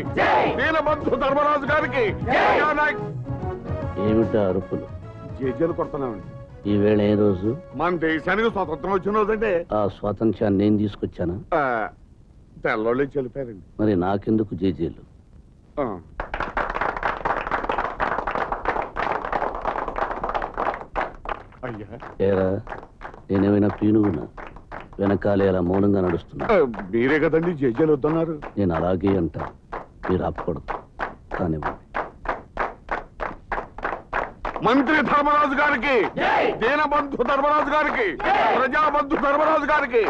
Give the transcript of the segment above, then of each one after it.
దీనబంధు ధర్మరాజు గారికి ఏమిటా అరుపులు? జేజేలు కొడుతున్నామండి. ఈవేళ ఏ రోజు? మన దేశానికి స్వతంత్రం వచ్చిన రోజంటే. ఆ స్వాతంత్ర్యాన్ని నేను తీసుకొచ్చానా? తెల్లోళ్ళు చెలిపారండి. మరి నాకెందుకు జేజేలు? ఆ. అయ్యా. ఏరా నేనేమైనా పీనుగునా? వెనకాలే అలా మౌనంగా నడుస్తున్నా. మీరే కదండి జేజేలు వద్దన్నారు. నేను అలాగే అంటా. మీరు ఆపకూడదు. కానివ్వండి మంత్రి ధర్మరాజు గారికి దీనబంధు ధర్మరాజు గారికి ప్రజాబంధు ధర్మరాజు గారికి.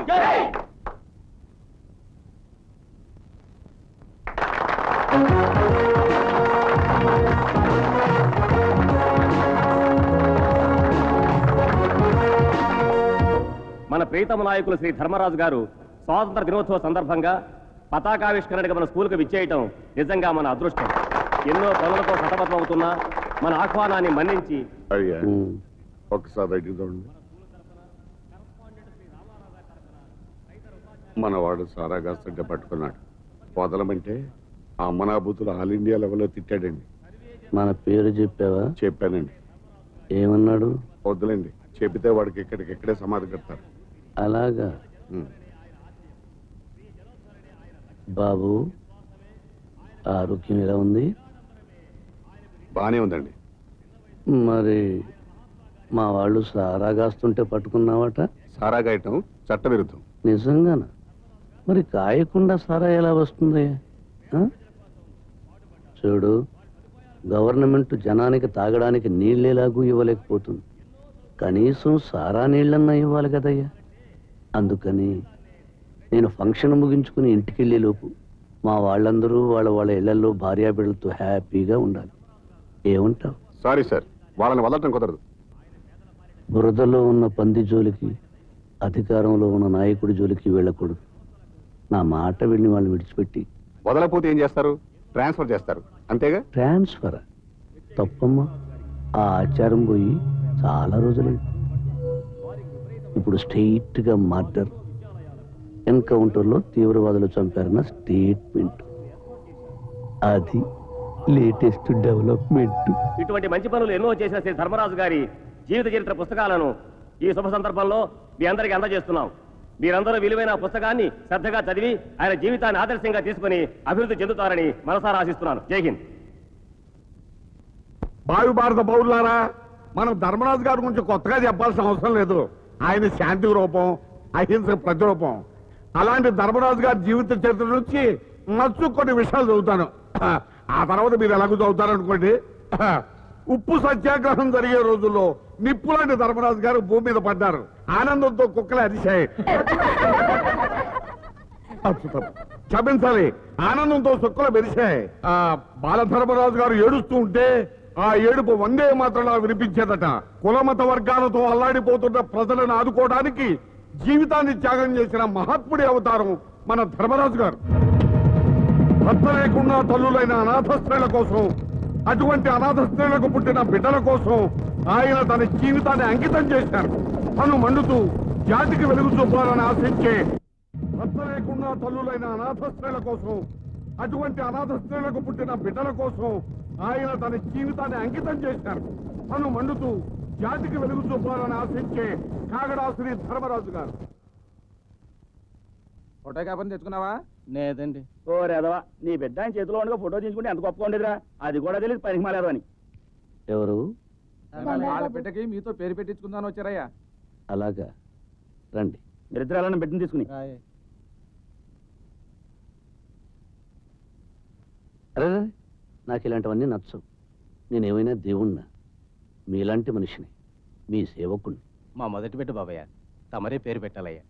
మన ప్రీతమ నాయకులు శ్రీ ధర్మరాజు గారు స్వాతంత్ర దినోత్సవ సందర్భంగా పతాకావిష్కరణకు మన స్కూల్కి విచ్చేయటం నిజంగా మన అదృష్టం. ఎన్నో పనులతో సతమతం అవుతున్నా మన ఆహ్వానాన్ని మన్నించి అయ్యా ఉమ్, ఒకసారి అడిగి చూడండి మనవాడు సారా కాస్తంటే పట్టుకున్నాడు. వదలమంటే ఆ అమ్మనాభూతులు ఆల్ ఇండియా లెవెల్లో తిట్టాడండి. మన పేరు చెప్పావా? చెప్పానండి. ఏమన్నాడు? వద్దులేండి చెబితే వాడికి ఇక్కడికి ఇక్కడే సమాధి కడతారు. అలాగా. బాబు ఆరోగ్యం ఎలా ఉంది? బానే ఉందండి. మరి మా వాళ్ళు సారా కాస్తుంటే పట్టుకున్నావట? సారా గాయటం చట్ట విరుద్ధం నిజంగానా? మరి కాయకుండా సారా ఎలా వస్తుంది? ఆ? చూడు గవర్నమెంట్ జనానికి తాగడానికి నీళ్ళెలాగూ ఇవ్వలేకపోతుంది. కనీసం సారా నీళ్ళన్నా ఇవ్వాలి కదయ్యా. అందుకని నేను ఫంక్షన్ ముగించుకుని ఇంటికి లోపు మా వాళ్ళందరూ వాళ్ళ వాళ్ళ ఇళ్ళలో భార్యాబిడ్డలతో హ్యాపీగా ఉండాలి. ఏమంటావు? సారీ సార్ వాళ్ళని వదలటం కుదరదు. బురదలో ఉన్న పంది జోలికి అధికారంలో ఉన్న నాయకుడి జోలికి వెళ్ళకూడదు. నా మాట విని వాళ్ళు విడిచిపెట్టి. వదలపోతే ఏం చేస్తారు? ట్రాన్స్ఫర్ చేస్తారు. అంతేగా? ట్రాన్స్ఫర్? తప్పమ్మా. ఆ ఆచారం పోయి చాలా రోజులైంది. ఇప్పుడు స్ట్రెయిట్గా మర్డర్. ఎన్కౌంటర్లో తీవ్రవాదులు చంపారన్న స్టేట్మెంట్. అది లేటెస్ట్ డెవలప్మెంట్. ఇటువంటి మంచి పనులు ఎన్నో చేసిన శ్రీ ధర్మరాజు గారి జీవిత చరిత్ర పుస్తకాలను ఈ శుభ సందర్భంలో మీ అందరికీ అందజేస్తున్నాం. మీరందరూ విలువైన పుస్తకాన్ని శ్రద్ధగా చదివి ఆయన జీవితాన్ని ఆదర్శంగా తీసుకుని అభివృద్ధి చెందుతారని మనసారా ఆశిస్తున్నాను. జై హింద్. భావి భారత పౌరులారా మనం ధర్మరాజు గారి గురించి కొత్తగా చెప్పాల్సిన అవసరం లేదు. ఆయన శాంతి రూపం అహింస ప్రతిరూపం. అలాంటి ధర్మరాజు గారి జీవిత చరిత్ర నుంచి నచ్చు కొన్ని విషయాలు చదువుతాను. ఆ తర్వాత మీరు ఎలాగో చదువుతారనుకోండి ఉప్పు సత్యాగ్రహం జరిగే రోజుల్లో నిప్పులాంటి ధర్మరాజు గారు భూమి మీద పడ్డారు. ఆనందంతో కుక్కలు అరిశాయి. క్షమించాలి. ఆనందంతో సుక్కలు మెరిశాయి. ఆ బాలధర్మరాజు గారు ఏడుస్తూ ఉంటే ఆ ఏడుపు వందే మాత్రం వినిపించేదట. కులమత వర్గాలతో అల్లాడిపోతున్న ప్రజలను ఆదుకోవడానికి జీవితాన్ని త్యాగం చేసిన మహాత్ముడి అవతారం మన ధర్మరాజు గారు. భర్త లేకుండా తల్లులైన అనాథ స్త్రీల కోసం అటువంటి అనాథ స్త్రీలకు పుట్టిన బిడ్డల కోసం ఆయన తన జీవితాన్ని అంకితం చేశారు. తను మండుతూ జాతికి వెలుగు చూపాలని ఆశించే భర్త లేకుండా తల్లులైన అనాథ స్త్రీల కోసం అటువంటి అనాథ స్త్రీలకు పుట్టిన బిడ్డల కోసం ఆయన తన జీవితాన్ని అంకితం చేశారు. తను మండుతూ జాతికి వెలుగు చూపాలని ఆశించే కాగడా శ్రీ ధర్మరాజు గారు. ఫోటో కాపని తెచ్చుకున్నావా? లేదండి. ఓ రేదవా నీ బిడ్డ ఆయన చేతిలో ఉండగా ఫోటో తీసుకుంటే ఎంత గొప్పగా ఉండేదిరా? అది కూడా తెలియదు పనికి మాలేదు అని. ఎవరు? వాళ్ళ బిడ్డకి మీతో పేరు పెట్టించుకుందాని వచ్చారయ్యా. అలాగా. రండి. మీరిద్దరు బిడ్డను తీసుకుని. అరే నాకు ఇలాంటివన్నీ నచ్చవు. నేనేమైనా దేవుణ్ణా? మీలాంటి మనిషిని మీ సేవకుణ్ణి. మా మొదటి బిడ్డ బాబయ్య. తమరే పేరు పెట్టాలయ్యా.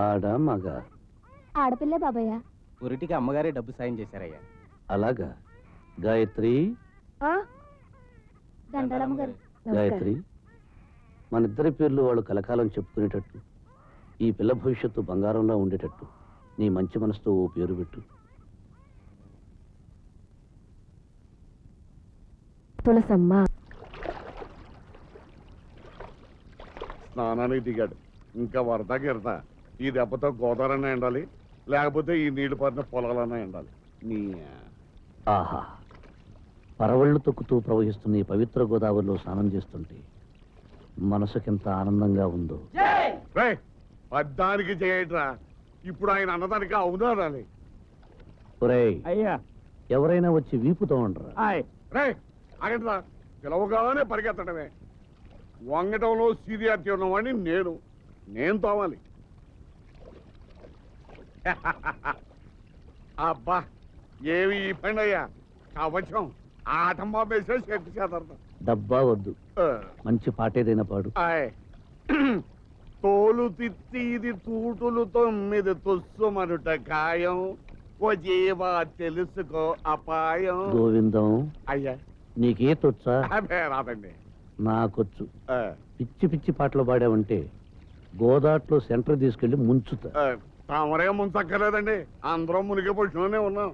ఆడ మగ? ఆడపిల్లే బాబయ్య. పురిటికి అమ్మగారే డబ్బు సాయం చేశారయ్యా. అలాగా? గాయత్రి? దండాలమ్మ గారు. గాయత్రి మన ఇద్దరి పేర్లు వాళ్ళు కలకాలం చెప్పుకునేటట్టు ఈ పిల్ల భవిష్యత్తు బంగారంలా ఉండేటట్టు నీ మంచి మనసుతో ఓ పేరు పెట్టు. తులసమ్మ. స్నానానికి దిగాడు. ఇంకా వరద గిరద. ఈ దెబ్బతో గోదావరన్నా ఎండాలి. లేకపోతే ఈ నీళ్ళు పడిన పొలాలన్నా ఎండాలి. నీ ఆహా. పరవళ్ళు తొక్కుతూ ప్రవహిస్తున్న ఈ పవిత్ర గోదావరిలో స్నానం చేస్తుంటే మనసుకెంత ఆనందంగా ఉందో. రే పద్దానికి చేయట్రా ఇప్పుడు ఆయన అన్నదానికి అవునా రాలి ఒరేయ్ అయ్యా. ఎవరైనా వచ్చి వీపుతో ఉండరా ఆయ్. రే అగట్రా పిలవగానే పరిగెత్తడమే. వంగటంలో సీరియారిటీ ఉన్నవాడిని నేను. నేను తోవాలి. అబ్బా ఏమి ఈ పండయ్యా కవచం ఆటం బాబేసే శక్తి చేతారు డబ్బా వద్దు. మంచి పాటేదైనా పాడు. ఆయ్. తోలు తిత్తి ఇది తూటులు తొమ్మిది తుస్సుమనుట ఖాయం. ఓ జీవా తెలుసుకో అపాయం. గోవిందం అయ్యా. నీకే తొచ్చా? రాదండి. నాకొచ్చు. పిచ్చి పిచ్చి పాటలు పాడావంటే గోదాట్లో సెంటర్ తీసుకెళ్ళి ముంచుతా. తమరే ముంచక్కర్లేదండి. అందరం మునిగి పొజిషన్లోనే ఉన్నాం.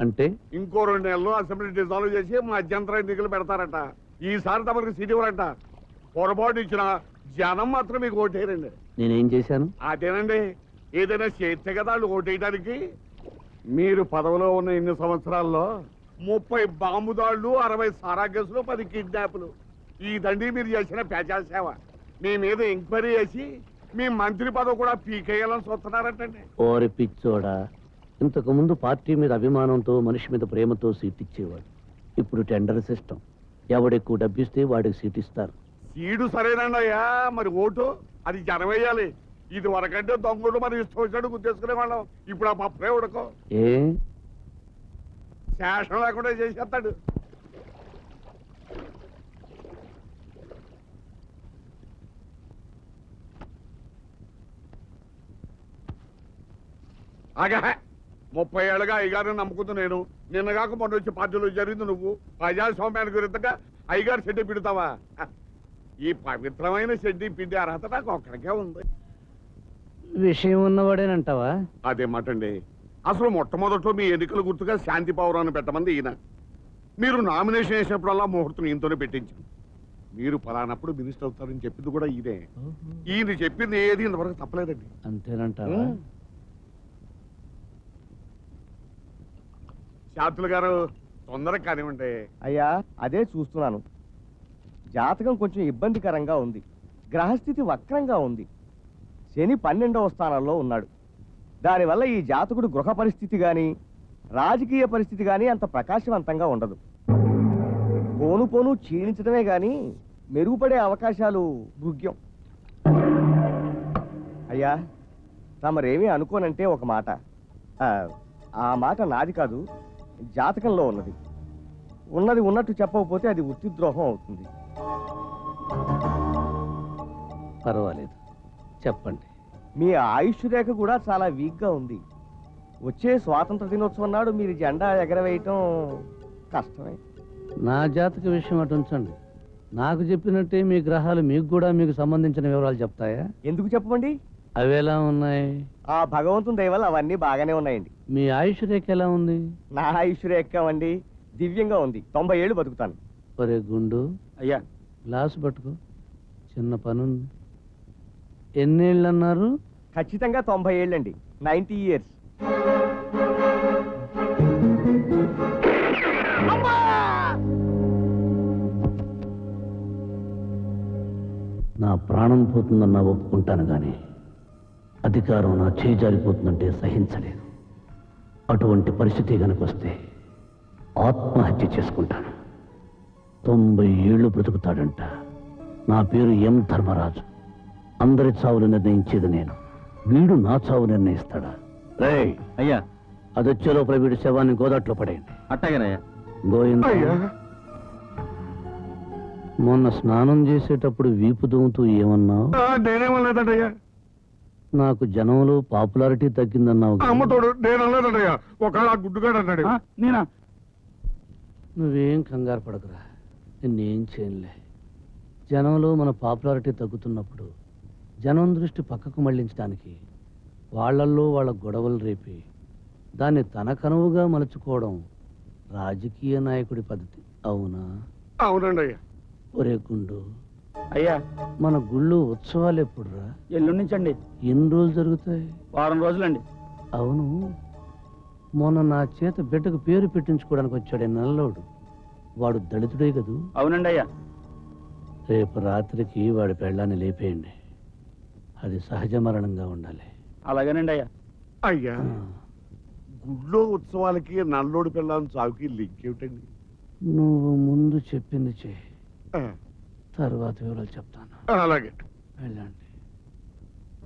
అంటే? ఇంకో రెండు నెలలు అసెంబ్లీ డిజాల్వ్ చేసి మధ్యంతర ఎన్నికలు పెడతారట. ఈసారి తమరికి సీట్ ఇవ్వరంట పొరపాటు ఇచ్చిన జనం మాత్రం మీకు ఓటేయరండి నేనేం చేశాను? అదేనండి. ఏదైనా చేస్తే కదా వాళ్ళు ఓటేయడానికి మీరు పదవిలో ఉన్న ఇన్ని సంవత్సరాల్లో ముప్పై బాంబు దాళ్ళు అరవై సారా కేసులు పది కిడ్నాపులు. ఈ దండి మీరు చేసిన ప్రజా సేవ. మీ మీద ఎంక్వైరీ చేసి మీ మంత్రి పదవి కూడా పీకేయాలని చూస్తున్నారటండి. ఓరి పిచ్చోడా ఇంతకు ముందు పార్టీ మీద అభిమానంతో మనిషి మీద ప్రేమతో సీట్ ఇచ్చేవాడు. ఇప్పుడు టెండర్ సిస్టమ్ ఎవడెక్కువ డబ్బిస్తే వాడికి సీట్ ఇస్తారు. సీడు సరేనండి అయ్యా మరి ఓటు అది జనం వేయాలి ఇది వరకంటే దొంగలు మరి ఇష్టం వచ్చినట్టు గుర్తేసుకునే వాళ్ళం. ఇప్పుడు ఆ పప్పులే ఉడకో. ఏ? శేషం లేకుండా చేసేస్తాడు. ఆగా ముప్పై ఏళ్ళుగా అయ్యగారిని నమ్ముకుంది నేను. నిన్నగాక మొన్న వచ్చి పార్టీలో జరిగింది నువ్వు. ప్రజాస్వామ్యానికి విరుద్ధంగా అయ్యగారు షెడ్డి పిడతావా? ఈ పవిత్రమైన షెడ్డి పిండి అర్హత నాకు ఒక్కడికే ఉంది. విషయం ఉన్నవాడేనంటావా? అదే మాట అండి అసలు మొట్టమొదట్లో మీ ఎన్నికల గుర్తుగా శాంతి పౌరాన్ని పెట్టమంది ఈయన. మీరు నామినేషన్ వేసినప్పుడల్లా ముహూర్తం ఈయనతోనే పెట్టించాను మీరు పలానప్పుడు మినిస్టర్ అవుతారని చెప్పింది కూడా ఈయనే. ఈయన చెప్పింది ఏది ఇంతవరకు తప్పలేదండి. అంతేనంటావా? శాంతులు గారు తొందరగా కానివ్వండి. అయ్యా అదే చూస్తున్నాను. జాతకం కొంచెం ఇబ్బందికరంగా ఉంది. గ్రహస్థితి వక్రంగా ఉంది. శని పన్నెండవ స్థానంలో ఉన్నాడు. దానివల్ల ఈ జాతకుడు గృహ పరిస్థితి కానీ రాజకీయ పరిస్థితి కానీ అంత ప్రకాశవంతంగా ఉండదు. పోను పోను క్షీణించడమే కానీ మెరుగుపడే అవకాశాలు భృగ్యం అయ్యా తమరేమీ అనుకోనంటే ఒక మాట. ఆ మాట నాది కాదు. జాతకంలో ఉన్నది. ఉన్నది ఉన్నట్టు చెప్పకపోతే అది వృత్తిద్రోహం అవుతుంది. పర్వాలేదు. చెప్పండి. మీ ఆయుష్ రేఖ కూడా చాలా వీక్గా ఉంది. వచ్చే స్వాతంత్ర దినోత్సవం నాడు మీరు జెండా ఎగరవేయటం కష్టమే. నా జాతక విషయం అటు ఉంచండి. నాకు చెప్పినట్టే మీ గ్రహాలు మీకు కూడా మీకు సంబంధించిన వివరాలు చెప్తాయా? ఎందుకు చెప్పమండి? అవి ఎలా ఉన్నాయి? ఆ భగవంతుని దయ వల్ల అవన్నీ బాగానే ఉన్నాయండి. మీ ఆయుష్ రేఖ ఎలా ఉంది? నా ఆయుష్ రేఖ అండి దివ్యంగా ఉంది. తొంభై ఏళ్ళు బతుకుతాను. ఒరే గుండు. అయ్యా. గ్లాస్ పట్టుకో. చిన్న పనుంది. ఎన్నేళ్ళు అన్నారు ఖచ్చితంగా తొంభై ఏళ్ళండి. Ninety years. నా ప్రాణం పోతుందన్నా ఒప్పుకుంటాను కానీ అధికారం నా చేయి జారిపోతుందంటే సహించలేను అటువంటి పరిస్థితి కనుక వస్తే ఆత్మహత్య చేసుకుంటాను. తొంభై ఏళ్ళు బ్రతుకుతాడంట. నా పేరు ఎం ధర్మరాజు. అందరి చావులు నిర్ణయించేది నేను. వీడు నా చావు నిర్ణయిస్తాడా? రేయ్ అయ్యా. అదొచ్చే లోపల వీడి శవాన్ని గోదాట్లో పడేయండి. అట్టగనయ్యా. గోవింద అయ్యా. మొన్న స్నానం చేసేటప్పుడు వీపు దుమ్ముతూ అయ్యా నాకు జనంలో పాపులారిటీ తగ్గిందన్నావు. అమ్మతోడు నేను అనలేదన్నయ్య ఒకవేళ గుడ్డుగాడు అన్నాడు. నేనా? నువ్వేం కంగారు పడకురా. నిన్నేం చేయనులే. జనంలో మన పాపులారిటీ తగ్గుతున్నప్పుడు జనం దృష్టి పక్కకు మళ్ళించడానికి వాళ్ళల్లో వాళ్ళ గొడవలు రేపి దాన్ని తన కనువుగా మలుచుకోవడం రాజకీయ నాయకుడి పద్ధతి. అవునా? అవునండి అయ్యా ఒరే గుండు. అయ్యా. మన గుళ్ళు ఉత్సవాలు ఎప్పుడురా? ఎల్లుండి నుంచి అండి ఎన్ని రోజులు జరుగుతాయి? వారం రోజులండి. అవును. మొన్న నా చేత బిడ్డకు పేరు పెట్టించుకోవడానికి వచ్చాడే నల్లోడు వాడు దళితుడే కదూ? అవునండి అయ్యా. రేపు రాత్రికి వాడి పెళ్ళాన్ని లేపేయండి. అది సహజ మరణంగా ఉండాలి. అలాగేనండి అయ్యా. అయ్యా గుడ్లో ఉత్సవాలకి నల్లోడి పిల్లని చావుకి లింక్ ఏమిటండి నువ్వు ముందు చెప్పింది చే ఆ, తర్వాత వివరాలు చెప్తాను. అలాగే. వెళ్ళండి.